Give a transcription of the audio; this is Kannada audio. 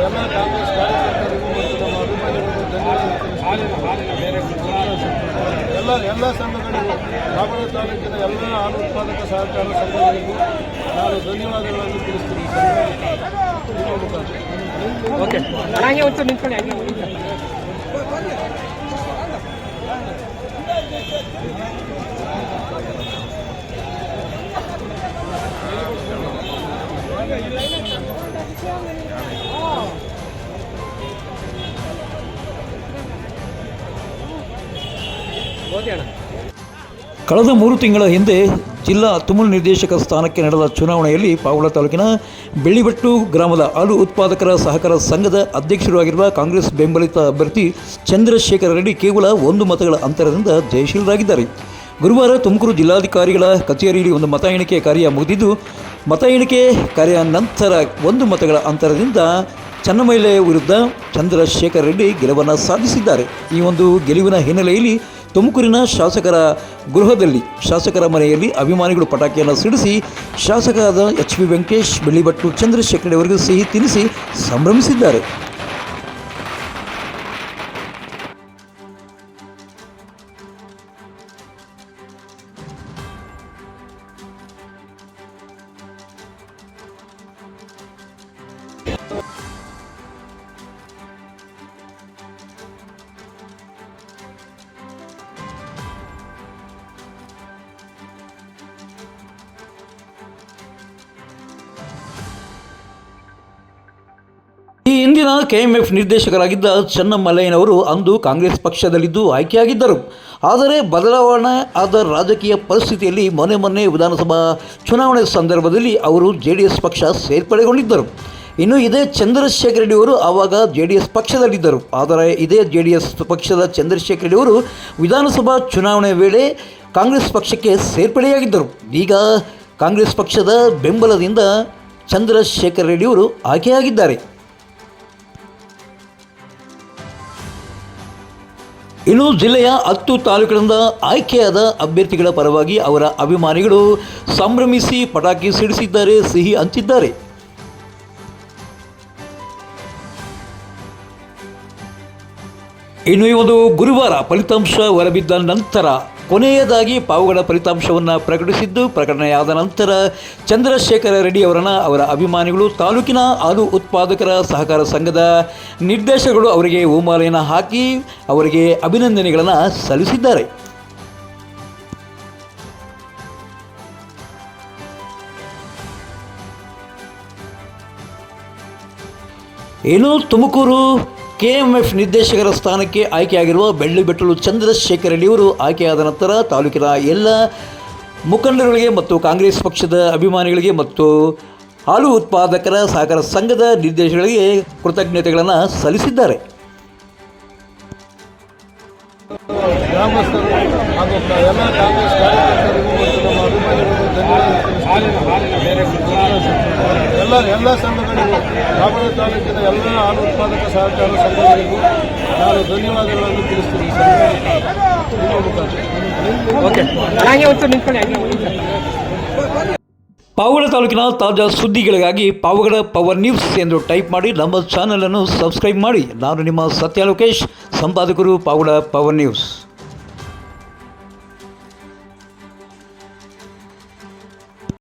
ಎಲ್ಲ ಕಾಂಗ್ರೆಸ್. ಎಲ್ಲ ಎಲ್ಲ ಸಂಘಗಳಿಗೂ ದಾವಣಗೆರೆ ತಾಲೂಕಿನ ಎಲ್ಲ ಹಾಲು ಉತ್ಪಾದಕ ಸಹಕಾರ ಸಂಘಗಳಿಗೂ ನಾನು ಧನ್ಯವಾದಗಳನ್ನು ತಿಳಿಸ್ತೀನಿ ಓಕೆ ಕಳೆದ ಮೂರು ತಿಂಗಳ ಹಿಂದೆ ಜಿಲ್ಲಾ ತುಮುಲ್ ನಿರ್ದೇಶಕ ಸ್ಥಾನಕ್ಕೆ ನಡೆದ ಚುನಾವಣೆಯಲ್ಲಿ ಪಾವಗಡ ತಾಲೂಕಿನ ಬೆಳ್ಳಿಬಟ್ಟು ಗ್ರಾಮದ ಹಾಲು ಉತ್ಪಾದಕರ ಸಹಕಾರ ಸಂಘದ ಅಧ್ಯಕ್ಷರು ಆಗಿರುವ ಕಾಂಗ್ರೆಸ್ ಬೆಂಬಲಿತ ಅಭ್ಯರ್ಥಿ ಚಂದ್ರಶೇಖರ ರೆಡ್ಡಿ ಕೇವಲ ಒಂದು ಮತಗಳ ಅಂತರದಿಂದ ಜಯಶೀಲರಾಗಿದ್ದಾರೆ. ಗುರುವಾರ ತುಮಕೂರು ಜಿಲ್ಲಾಧಿಕಾರಿಗಳ ಕಚೇರಿಯಲ್ಲಿ ಒಂದು ಮತ ಎಣಿಕೆ ಕಾರ್ಯ ಮುಗಿದಿದ್ದು, ಮತ ಎಣಿಕೆ ಕಾರ್ಯ ನಂತರ ಒಂದು ಮತಗಳ ಅಂತರದಿಂದ ಚನ್ನಮೈಲೆ ವಿರುದ್ಧ ಚಂದ್ರಶೇಖರ್ ರೆಡ್ಡಿ ಗೆಲುವನ್ನು ಸಾಧಿಸಿದ್ದಾರೆ. ಈ ಒಂದು ಗೆಲುವಿನ ಹಿನ್ನೆಲೆಯಲ್ಲಿ ತುಮಕೂರಿನ ಶಾಸಕರ ಗೃಹದಲ್ಲಿ ಶಾಸಕರ ಮನೆಯಲ್ಲಿ ಅಭಿಮಾನಿಗಳು ಪಟಾಕಿಯನ್ನು ಸಿಡಿಸಿ ಶಾಸಕರಾದ ಎಚ್ ಪಿ ವೆಂಕಟೇಶ್ ಬೆಳ್ಳಿಭಟ್ಟು ಚಂದ್ರಶೇಖರ್ ಅವರಿಗೆ ಸಿಹಿ ತಿನ್ನಿಸಿ ಸಂಭ್ರಮಿಸಿದ್ದಾರೆ. ಕೆಎಂಎಫ್ ನಿರ್ದೇಶಕರಾಗಿದ್ದ ಚನ್ನಮಲ್ಲಯ್ಯನವರು ಅಂದು ಕಾಂಗ್ರೆಸ್ ಪಕ್ಷದಲ್ಲಿದ್ದು ಆಯ್ಕೆಯಾಗಿದ್ದರು. ಆದರೆ ಬದಲಾವಣೆ ಆದ ರಾಜಕೀಯ ಪರಿಸ್ಥಿತಿಯಲ್ಲಿ ಮೊನ್ನೆ ಮೊನ್ನೆ ವಿಧಾನಸಭಾ ಚುನಾವಣೆ ಸಂದರ್ಭದಲ್ಲಿ ಅವರು ಜೆ ಪಕ್ಷ ಸೇರ್ಪಡೆಗೊಂಡಿದ್ದರು. ಇನ್ನು ಇದೇ ಚಂದ್ರಶೇಖರ್ ರೆಡ್ಡಿ ಅವರು ಆವಾಗ ಜೆ ಡಿ ಎಸ್ ಪಕ್ಷದಲ್ಲಿದ್ದರು. ಆದರೆ ಇದೇ ಜೆ ಡಿ ಎಸ್ ಪಕ್ಷದ ಚಂದ್ರಶೇಖರ್ ರೆಡ್ಡಿ ಅವರು ವಿಧಾನಸಭಾ ಚುನಾವಣೆ ವೇಳೆ ಕಾಂಗ್ರೆಸ್ ಪಕ್ಷಕ್ಕೆ ಸೇರ್ಪಡೆಯಾಗಿದ್ದರು. ಈಗ ಕಾಂಗ್ರೆಸ್ ಪಕ್ಷದ ಬೆಂಬಲದಿಂದ ಚಂದ್ರಶೇಖರ್ ರೆಡ್ಡಿಯವರು ಆಯ್ಕೆಯಾಗಿದ್ದಾರೆ. ಇನ್ನು ಜಿಲ್ಲೆಯ ಹತ್ತು ತಾಲೂಕುಗಳಿಂದ ಆಯ್ಕೆಯಾದ ಅಭ್ಯರ್ಥಿಗಳ ಪರವಾಗಿ ಅವರ ಅಭಿಮಾನಿಗಳು ಸಂಭ್ರಮಿಸಿ ಪಟಾಕಿ ಸಿಡಿಸಿದ್ದಾರೆ, ಸಿಹಿ ಹಂಚಿದ್ದಾರೆ. ಇನ್ನು ಒಂದು ಗುರುವಾರ ಫಲಿತಾಂಶ ಹೊರಬಿದ್ದ ನಂತರ ಕೊನೆಯದಾಗಿ ಪಾವುಗಳ ಫಲಿತಾಂಶವನ್ನು ಪ್ರಕಟಿಸಿದ್ದು, ಪ್ರಕಟಣೆಯಾದ ನಂತರ ಚಂದ್ರಶೇಖರ ರೆಡ್ಡಿ ಅವರನ್ನು ಅವರ ಅಭಿಮಾನಿಗಳು, ತಾಲೂಕಿನ ಹಾಲು ಉತ್ಪಾದಕರ ಸಹಕಾರ ಸಂಘದ ನಿರ್ದೇಶಕರು ಅವರಿಗೆ ಹೂಮಾಲೆಯನ್ನು ಹಾಕಿ ಅವರಿಗೆ ಅಭಿನಂದನೆಗಳನ್ನು ಸಲ್ಲಿಸಿದ್ದಾರೆ. ಏನು ತುಮಕೂರು ಕೆಎಂಎಫ್ ನಿರ್ದೇಶಕರ ಸ್ಥಾನಕ್ಕೆ ಆಯ್ಕೆಯಾಗಿರುವ ಬೆಳ್ಳಿಬೆಟ್ಟಲು ಚಂದ್ರಶೇಖರ್ ಅವರು ಆಯ್ಕೆಯಾದ ನಂತರ ತಾಲೂಕಿನ ಎಲ್ಲ ಮುಖಂಡರುಗಳಿಗೆ ಮತ್ತು ಕಾಂಗ್ರೆಸ್ ಪಕ್ಷದ ಅಭಿಮಾನಿಗಳಿಗೆ ಮತ್ತು ಹಾಲು ಉತ್ಪಾದಕರ ಸಹಕಾರ ಸಂಘದ ನಿರ್ದೇಶಕರಿಗೆ ಕೃತಜ್ಞತೆಗಳನ್ನು ಸಲ್ಲಿಸಿದ್ದಾರೆ ಗ್ರಾಮಸ್ಥರು ಕ- ಎಲ್ಲ ಕಾಂಗ್ರೆಸ್ ಕಾರ್ಯಕರ್ತರಿಗೂ ಮತ್ತು ನಮ್ಮ ಅಭಿಮಾನಿಗಳಿಗೂ ಧನ್ಯವಾದ. ಎಲ್ಲ ಎಲ್ಲ ಸಂಘಗಳಿಗೂ ಬಾಗಲ ತಾಲೂಕಿನ ಎಲ್ಲ ಹಾಲು ಉತ್ಪಾದಕ ಸಹಕಾರ ಸಂಘಗಳಿಗೂ ನಾನು ಧನ್ಯವಾದಗಳನ್ನು ತಿಳಿಸ್ತೀನಿ. ಪಾವಗಡ ತಾಲೂಕಿನ ತಾಜಾ ಸುದ್ದಿಗಳಿಗಾಗಿ ಪಾವಗಡ ಪವರ್ ನ್ಯೂಸ್ ಎಂದು ಟೈಪ್ ಮಾಡಿ ನಮ್ಮ ಚಾನಲನ್ನು ಸಬ್ಸ್ಕ್ರೈಬ್ ಮಾಡಿ. ನಾನು ನಿಮ್ಮ ಸತ್ಯ ಲೋಕೇಶ್ ಸಂಪಾದಕರು ಪಾವಗಡ ಪವರ್ ನ್ಯೂಸ್.